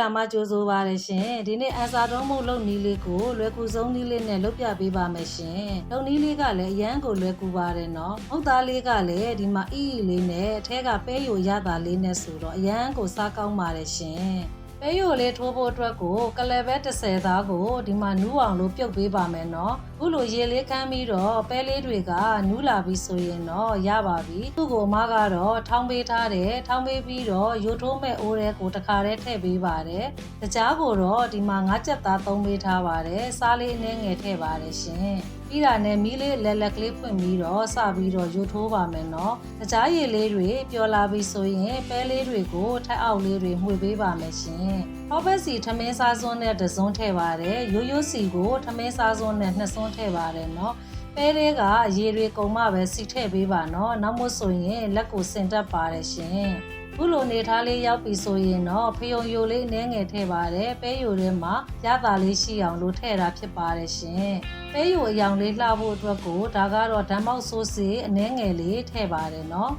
လာမှကြိုးစိုးပါရရှင်ဒီနေ့အန်စာတုံးမှုလုပ်နီးလေးကိုလွယ်ကူဆုံးနီးလေးနဲ့လုပ်ပြပေးပါမယ်ရှင်လုပ်နီးလေးကလည်းအရန်ကိုလွယ်ကူပါတယ်နော်မဟုတ်သားလေးကလည်းဒီမှာအီအီလေးနဲ့အထဲကပဲယိုရတာလေးနဲ့ဆိုတော့အရန်ကိုစားကောင်းပါတယ်ရှင် ပဲယိုလေးထိုးဖို့အတွက်ကိုကလယ်ပဲ30သားကိုဒီမှာနူးအောင်လို့ပြုတ်ပေးပါမယ်နော်ခုလိုရေလေးခမ်းပြီးတော့ပဲလေးတွေကနူးလာပြီဆိုရင်တော့ရပါပြီသူ့ကိုအမကတော့ထောင်းပေးထားတယ်ထောင်းပေးပြီးတော့ရိုးထိုးမဲ့အိုးတဲ့ကိုတခါတည်းထည့်ပေးပါတယ်တကြားကိုတော့ဒီမှာငါးချက်သားသုံးပေးထားပါတယ်စားလေးအနည်းငယ်ထည့်ပါတယ်ရှင် ပြီးတာနဲ့မီးလေးလက်လက်ကလေးဖွင့်ပြီးတော့စပြီးတော့ရိုးထိုးပါမယ်နော်တကြားရည်လေးတွေပျော်လာပြီဆိုရင်ပဲလေးတွေကိုထက်အောက်လေးတွေမှွေပေးပါမယ်ရှင်ဟောဘက်စီထမင်းစားစွန်းနဲ့တစွန်းထည့်ပါတယ်ရိုးရိုးစီကိုထမင်းစားစွန်းနဲ့နှစ်စွန်းထည့်ပါတယ်နော်ပဲလေးကရေတွေကုန်မှပဲစီထည့်ပေးပါနော်နောက်မို့ဆိုရင်လက်ကိုစင်တက်ပါတယ်ရှင် ခုလိုနေထားလေးရောက်ပြီဆိုရင်တော့ဖယုံယိုလေးအနှဲငယ်ထည့်ပါတယ်ပဲယိုထဲမှာရတာလေးရှိအောင်လို့ထည့်တာဖြစ်ပါတယ်ရှင်ပဲယိုအယောင်လေးလှဖို့အတွက်ကိုဒါကတော့ဓာတ်မောက်ဆိုးစီအနှဲငယ်လေးထည့်ပါတယ်နော်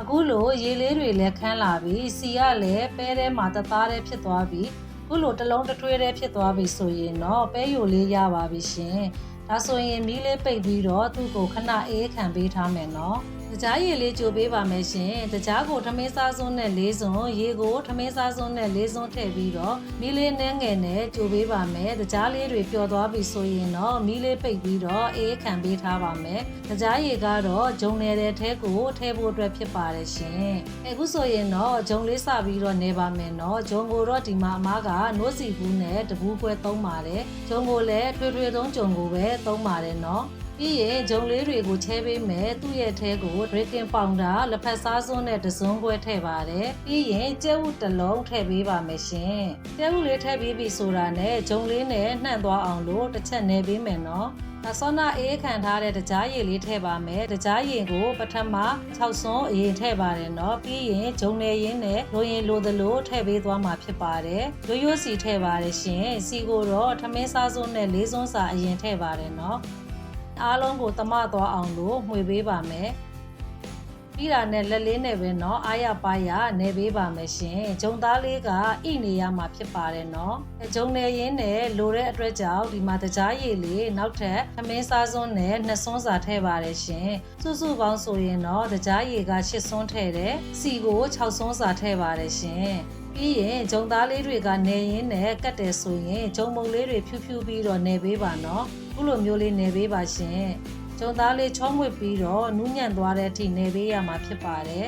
အခုလိုရေလေးတွေလည်းခန်းလာပြီးစီကလည်းပဲထဲမှာတသားတည်းဖြစ်သွားပြီးခုလိုတစ်လုံးတစ်ထွေးတည်းဖြစ်သွားပြီဆိုရင်တော့ပဲယိုလေးရပါပြီရှင်ဒါဆိုရင်မီးလေးပိတ်ပြီးတော့သူ့ကိုခဏအေးခံပေးထားမယ်နော် တကြားရည်လေးကြိုပေးပါမယ်ရှင်တကြားကိုထမင်းစားစွန်းနဲ့လေးစွန်းရေကိုထမင်းစားစွန်းနဲ့လေးစွန်းထည့်ပြီးတော့မီးလေးနှဲငယ်နဲ့ကြိုပေးပါမယ်တကြားလေးတွေပျော်သွားပြီဆိုရင်တော့မီးလေးပိတ်ပြီးတော့အေးခံပေးထားပါမယ်တကြားရည်ကတော့ဂျုံနေတဲ့ထဲကိုထည့်ဖို့အတွက်ဖြစ်ပါတယ်ရှင်အခုဆိုရင်တော့ဂျုံလေးစပြီးတော့နေပါမယ်နော်ဂျုံကိုတော့ဒီမှာအမားကနိုးစီဘူးနဲ့တဘူးခွဲသုံးပါတယ်ဂျုံကိုလည်းထွေထွေသုံးဂျုံကိုပဲသုံးပါတယ်နော် ပြီးရင်ဂျုံလေးတွေကိုချဲပေးမယ်သူ့ရဲ့ထဲကို breaking powder လက်ဖက်စားစွန်းနဲ့တစွန်းခွဲထည့်ပါတယ်ပြီးရင်ကျဲဥတစ်လုံးထည့်ပေးပါမယ်ရှင်ကျဲဥလေးထည့်ပြီးပြီဆိုတာနဲ့ဂျုံလေးနဲ့နှံ့သွားအောင်လို့တစ်ချက်နေပေးမယ်နော်အစောနာအေးခံထားတဲ့တကြားရည်လေးထည့်ပါမယ်။တကြားရည်ကိုပထမ6ဆွန်းအရင်ထည့်ပါတယ်နော်။ပြီးရင်ဂျုံနေရင်းနဲ့လိုရင်လိုသလိုထည့်ပေးသွားမှာဖြစ်ပါတယ်။ရိုးရိုးစီထည့်ပါတယ်ရှင်။စီကိုတော့ထမင်းစားစုံနဲ့၄ဆွန်းစာအရင်ထည့်ပါတယ်နော်။ အားလုံးကိုသမသွားအောင်လို့မှွေပေးပါမယ်။ပြီးတာနဲ့လက်လေးနဲ့ပဲနော်အားရပါရနေပေးပါမယ်ရှင်။ဂျုံသားလေးကဣနေရမှာဖြစ်ပါတယ်နော်။ဂျုံနေရင်းနဲ့လိုတဲ့အတွက်ကြောင့်ဒီမှာတကြားရည်လေးနောက်ထပ်ခမင်းစားစွန်းနဲ့နှစ်စွန်းစာထည့်ပါတယ်ရှင်။စုစုပေါင်းဆိုရင်တော့တကြားရည်က၈စွန်းထည့်တယ်။စီကို၆စွန်းစာထည့်ပါတယ်ရှင်။ပြီးရင်ဂျုံသားလေးတွေကနေရင်နဲ့ကတ်တယ်ဆိုရင်ဂျုံမုံလေးတွေဖြူဖြူပြီးတော့နေပေးပါနော်။ ခုလိုမျိုးလေးနေပေးပါရှင်ဂျုံသားလေးချောမွေ့ပြီးတော့နူးညံ့သွားတဲ့အထိနေပေးရမှာဖြစ်ပါတယ်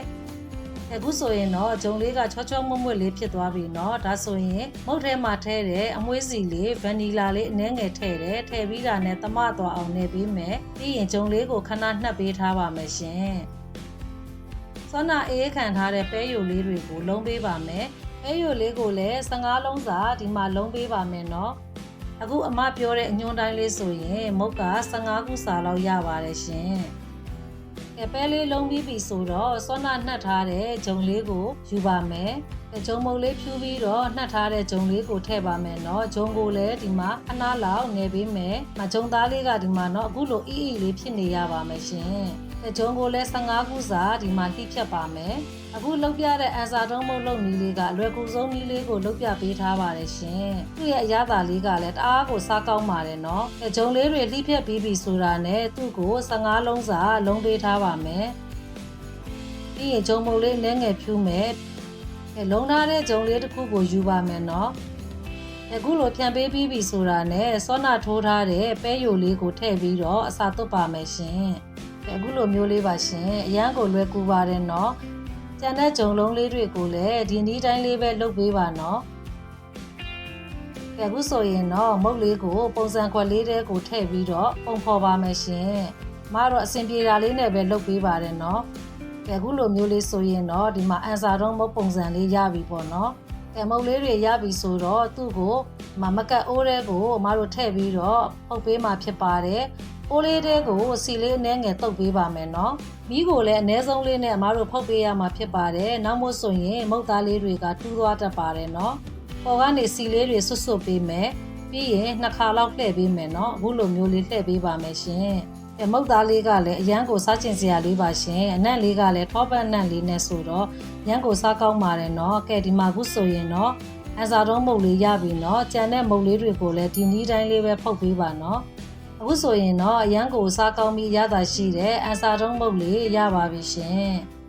အခုဆိုရင်တော့ဂျုံလေးကချောချောမွတ်မွတ်လေးဖြစ်သွားပြီเนาะဒါဆိုရင်မုတ်ထဲမှာထဲတဲ့အမွှေးစီလေးဗန်နီလာလေးအနှဲငယ်ထည့်တယ်ထည့်ပြီးတာနဲ့တမသွားအောင်နေပေးမယ်ပြီးရင်ဂျုံလေးကိုခဏနှက်ပေးထားပါမယ်ရှင်စောနာအေးခံထားတဲ့ပဲယိုလေးတွေကိုလုံးပေးပါမယ်ပဲယိုလေးကိုလည်း15လုံးစာဒီမှာလုံးပေးပါမယ်เนาะ အခုအမပြောတဲ့အညွန်တိုင်းလေးဆိုရင်မုတ်က15ခုစာလောက်ရပါတယ်ရှင်ကပဲလေးလုံးပြီးပြီဆိုတော့စွမ်းနာနှက်ထားတဲ့ဂျုံလေးကိုယူပါမယ်ဂျုံမုတ်လေးဖြူပြီးတော့နှက်ထားတဲ့ဂျုံလေးကိုထည့်ပါမယ်နော်ဂျုံကိုလည်းဒီမှာအနားလောက်နေပေးမယ်မဂျုံသားလေးကဒီမှာနော်အခုလိုအီအီလေးဖြစ်နေရပါမယ်ရှင် ။တကြုံကိုလည်း15ခုစာဒီမှာတိဖြတ်ပါမယ်။အခုလုတ်ပြတဲ့အန်စာတုံးမုတ်လုတ်နည်းလေးကအလွယ်ကူဆုံးနည်းလေးကိုလုတ်ပြပေးထားပါတယ်ရှင်။သူ့ရဲ့အရသာလေးကလည်းတအားကိုစားကောင်းပါတယ်နော်။တကြုံလေးတွေတိဖြတ်ပြီးပြီဆိုတာနဲ့သူ့ကို15လုံးစာလုံးပေးထားပါမယ်။ပြီးရင်ဂျုံမုတ်လေးလည်းငယ်ဖြူးမယ်။အဲလုံးထားတဲ့ဂျုံလေးတစ်ခုကိုယူပါမယ်နော်။အခုလိုပြန်ပေးပြီးပြီဆိုတာနဲ့စောနာထိုးထားတဲ့ပဲယိုလေးကိုထည့်ပြီးတော့အစာသွတ်ပါမယ်ရှင်။ အခုလိုမျိုးလေးပါရှင်အရန်ကိုလွယ်ကူပါတယ်နော်ကျန်တဲ့ဂျုံလုံးလေးတွေကိုလည်းဒီနည်းတိုင်းလေးပဲလုပ်ပေးပါနော်အခုဆိုရင်တော့မုတ်လေးကိုပုံစံခွက်လေးတဲကိုထည့်ပြီးတော့ပုံဖော်ပါမယ်ရှင်မတော့အဆင်ပြေတာလေးနဲ့ပဲလုပ်ပေးပါတယ်နော်အခုလိုမျိုးလေးဆိုရင်တော့ဒီမှာအန်စာတော့မုတ်ပုံစံလေးရပြီပေါ့နော်အဲမုတ်လေးတွေရပြီဆိုတော့သူ့ကိုမမကတ်အိုးတဲကိုမတို့ထည့်ပြီးတော့ပုတ်ပေးမှာဖြစ်ပါတယ် အိုးလေးတဲကိုစီလေးအနှဲငယ်တုပ်ပေးပါမယ်နော်မိကိုလည်းအနည်းဆုံးလေးနဲ့အမားတို့ဖုတ်ပေးရမှာဖြစ်ပါတယ်နောက်မို့ဆိုရင်မုတ်သားလေးတွေကထူးသွားတတ်ပါတယ်နော်ပေါ်ကနေစီလေးတွေဆွတ်ဆွတ်ပေးမယ်ပြီးရင်နှစ်ခါလောက်လှည့်ပေးမယ်နော်အခုလိုမျိုးလေးလှည့်ပေးပါမယ်ရှင်အဲမုတ်သားလေးကလည်းအရန်ကိုစားကျင်စရာလေးပါရှင်အနံ့လေးကလည်းထောပတ်အနံ့လေးနဲ့ဆိုတော့ရန်ကိုစားကောင်းပါတယ်နော်ကဲဒီမှာခုဆိုရင်တော့အန်စာတုံးမုတ်လေးရပြီနော်ကြံတဲ့မုတ်လေးတွေကိုလည်းဒီနီးတိုင်းလေးပဲဖုတ်ပေးပါနော် အခုဆိုရင်တော့အရန်ကိုစားကောင်းပြီးရတာရှိတဲ့အန်စာတုံးမုတ်လေးရပါပြီရှင်